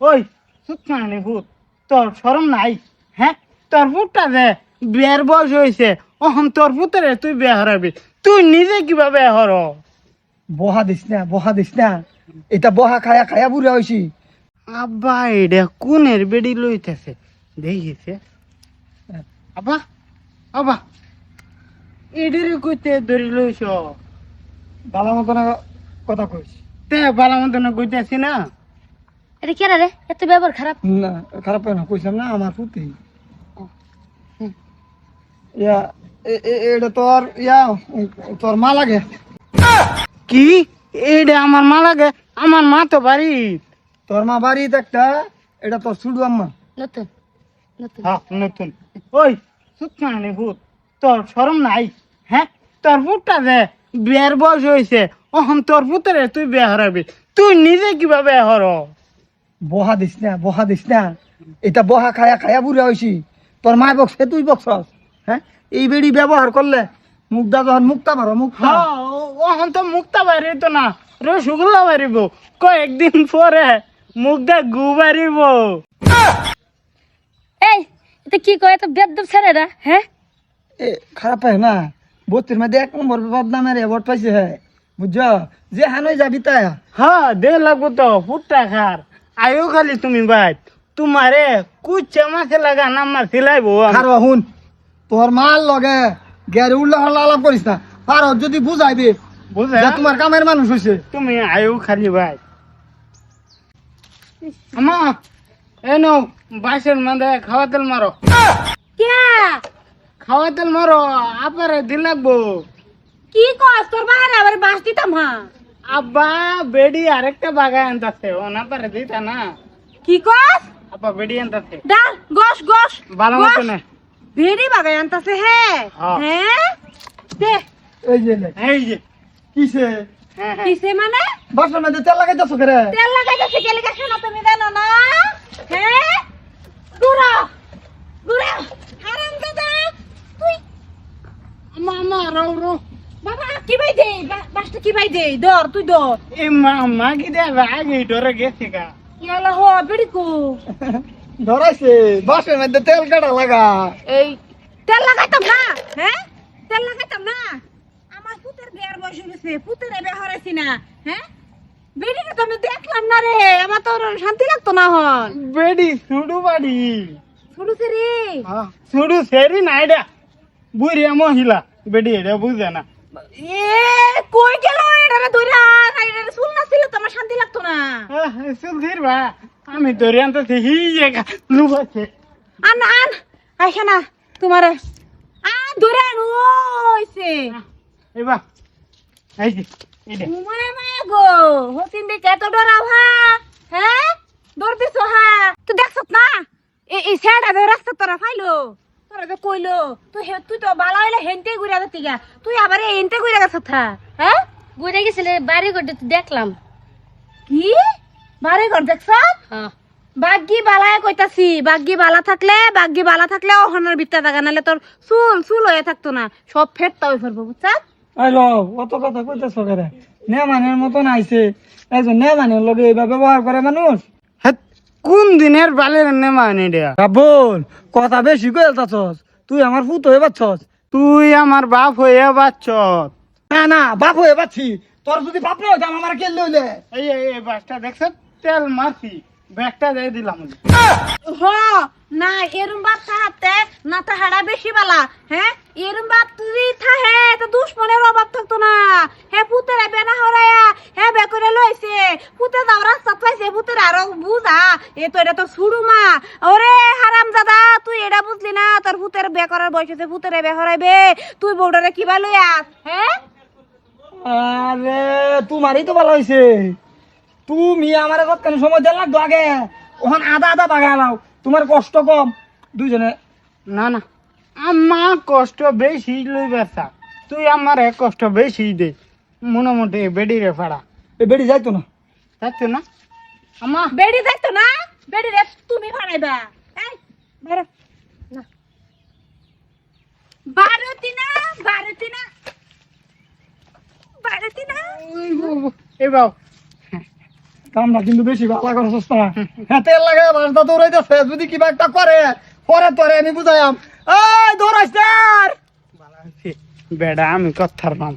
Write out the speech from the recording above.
ওই সুতমানি ভূত। তোর শরম নাই? হ্যাঁ? তোর ভূতটা যে বিয়ের বয়স হয়েছে অহন তোর ভূতের তুই বিয়ে হারাবি। তুই নিজে কীভাবে হর? বহা দিস না বহা দিস না। এটা বহা খায়া খায়া বুড়া হয়েছি আব্বা এটা কোনের বেডি লইতেছে? দেখিছে? আব্বা আব্বা এডিরে কইতে ধরি লইছ। ভালো মতো না কথা কইস তে ভালো মতন কইতেছি না এটা কেন রে এত ব্যবহার খারাপ? না খারাপ হয় না কইসাম না আমার পুতি। ইয়া এটা তোর ইয়া তোর মা লাগে। কি? এটা আমার মা লাগে? আমার মা তো বাড়ি তোর মা বাড়িতে একটা এটা তোর ছুডু আম্মা। নতুন নতুন। হ্যাঁ নতুন। ওই সুতমানি ভূত তোর শরম নাই? হ্যাঁ? তোর ভূতটা যে বিয়ের বয়স হয়েছে অহন তোর ভূতের তুই বিয়ে হারাবি। তুই নিজে কীভাবে হর বহা দিস না বহা দিস না। এটা বহা খায়া খায়া বুড়া হয়েছি তোর মা বকছে তুই বকছস হ্যাঁ এই বেড়ি ব্যবহার করলে মুখটা যখন মুক্তা মারো মুক্তা। অহন তো মুক্তা বাড়িত না। রসগোল্লা বাড়িব কয়েকদিন পরে মুখটা গু বাড়িব এই এটা কি কয় এত বেদব ছেড়ে না হ্যাঁ এ খারাপ হয় না। বত্রির মধ্যে এক নম্বর বদনামের অ্যাওয়ার্ড পাইছে হ্যাঁ বুঝছ? যে হানই যাবি তাই হ্যাঁ দে লাগবো তো ফুটটা খার আয়ো খালি তুমি ভাই তোমারে কুচ্ছে মাছে লাগা নাম্বার সিলাইবো আমি। খারো হুন তোর মাল লগে গেরে উল্লা আলাপ করিস না। পারো যদি বুঝাইবি বুঝে যে তোমার কামের মানুষ হয়েছে তুমি আয়ো খালি ভাই। আমা এনো বাসের মধ্যে খাওয়া তেল মারো কে খাওয়া তেল মারো আপারে দিল লাগবো। কি কস তোর বাহারে আবার বাস দিতাম হ্যাঁ আব্বা বেডি আরেকটা বাগায় আনতাছে। ও না পারে দিতা না। কি কস? আব্বা বেডি আনতাছে। ডাল গোস গোস ভালো মতো না বেডি বাগায় আনতাছে হ্যাঁ হ্যাঁ। দে। এই যে এই যে। কিসে? হ্যাঁ হ্যাঁ। কিসে মানে? বাসের মধ্যে তেল লাগাইতেছো করে? তেল লাগাইতেছে কেলে কেন না তুমি জানো না হ্যাঁ দূরা দূরা হারাম দাদা তুই আমা আমা রো রো বাবা কি ভাই দে বা- বাসটা কি ভাই দে দর তুই দর এই মা মা কি দেবে আগে ডরে গেছে গা। ইয়ালা হো বেড়ি কো। ধরাইছে বাসের মধ্যে তেল কাটা লাগা। এই তেল লাগাইতাম না হ্যাঁ? তেল লাগাইতাম না। আমার পুতের বিয়ার বয়স হয়েছে পুতের বিয়ে হরাইছি না হ্যাঁ? বেডিকে তো আমি দেখলাম না রে আমার তো শান্তি লাগতো না হন। বেডি সুডু বাড়ি। শুরুছে রে হ্যাঁ সুডু সেরি না এটা বুড়িয়া মহিলা বেডি এটা বুঝে না। এ কই গেল এটা ধরে এটা শুন না ছিল তো আমার শান্তি লাগতো না। আমি তোর আনতে হি লুবাছে আন আন আইসা না তোমার। আন ধরে আন ওইছে এবার এই যে তোমার মা গো হতিন দেখে এত ডরাও হা হ্যাঁ? দিছো হা তুই দেখছত না? এই স্যাডা ধরে রাস্তা তোরা ফাইলো। তো কইলো তুই তুই তো বালা হইলে হেনতে ঘুরে গেছিস গা। তুই আবার এই হেনতে ঘুরে গেছ থা হ্যাঁ? ঘুরে গেছিলে বাড়ি ঘরটা তো দেখলাম। কি? বাড়ি ঘর দেখছ? হ্যাঁ। বাগ্গি বালায় কইতাছি বাগ্গি বালা থাকলে বাগ্গি বালা থাকলে ওহনের বিত্তা জায়গা নালে তোর চুল চুল হয়ে থাকতো না সব ফেটতা হয়ে ফেলব বুঝছা? আইলো অত কথা কইতেছো করে? নেমানের মতন আইছে। একজন নেমানের লগে এইভাবে ব্যবহার করে মানুষ কোন দিনের বালের নেমান এটা রাবুল কথা বেশি কইতাছস তুই আমার ফুত হয়ে পাচ্ছস তুই আমার বাপ হয়ে বাচ্চ না না বাপ হয়ে পাচ্ছি তোর যদি বাপ না হইতাম আমার কে লইলে? এই এই এই বাসটা দেখছ? তেল মারছি। ব্যাগটা দিয়ে দিলাম। হ না এরম বাপ থাকতে না তাহারা বেশি বালা হ্যাঁ? এরম বাপ তুই থাহে তো দুশ্মনের অভাব থাকতো না। হে পুতেরা বেনা হরায়া হে পুতে দাও রাস্তা পাইছে পুতের আরও বুঝা এ তো এটা তো ছুড়ু মা ওরে হারাম দাদা তুই এটা বুঝলি না? তোর পুতের বে করার বয়স হয়েছে পুতেরে বে হরাইবে। তুই বউডারে কিবা লই আস হ্যাঁ? আরে তোমারই তো ভালো হয়েছে তুমি আমার কতখানি সময় দেন লাগতো আগে? ওখান আদা আদা বাগা নাও। তোমার কষ্ট কম। দুইজনে। না না। আমার কষ্ট বেশি লইবার চা তুই আমার কষ্ট বেশি দে। মোটামুটি বেডি রে ফাড়া। এ বেড়ি যাইতো না। তাই না? আমা বেড়ি দেখতো না? বেড়ি রে তুমি ভাড়াইবা এই বেরো না। বারতি না বারতি না বারতি না কামটা কিন্তু বেশি ভালো করছিস না। হ্যাঁ তেল লাগে বাসটা দৌড়াইতেছে। যদি কিবা একটা করে পরে তোরে আমি বুঝাইম এই দৌড়াইছ বেড়া আমি কথার নাম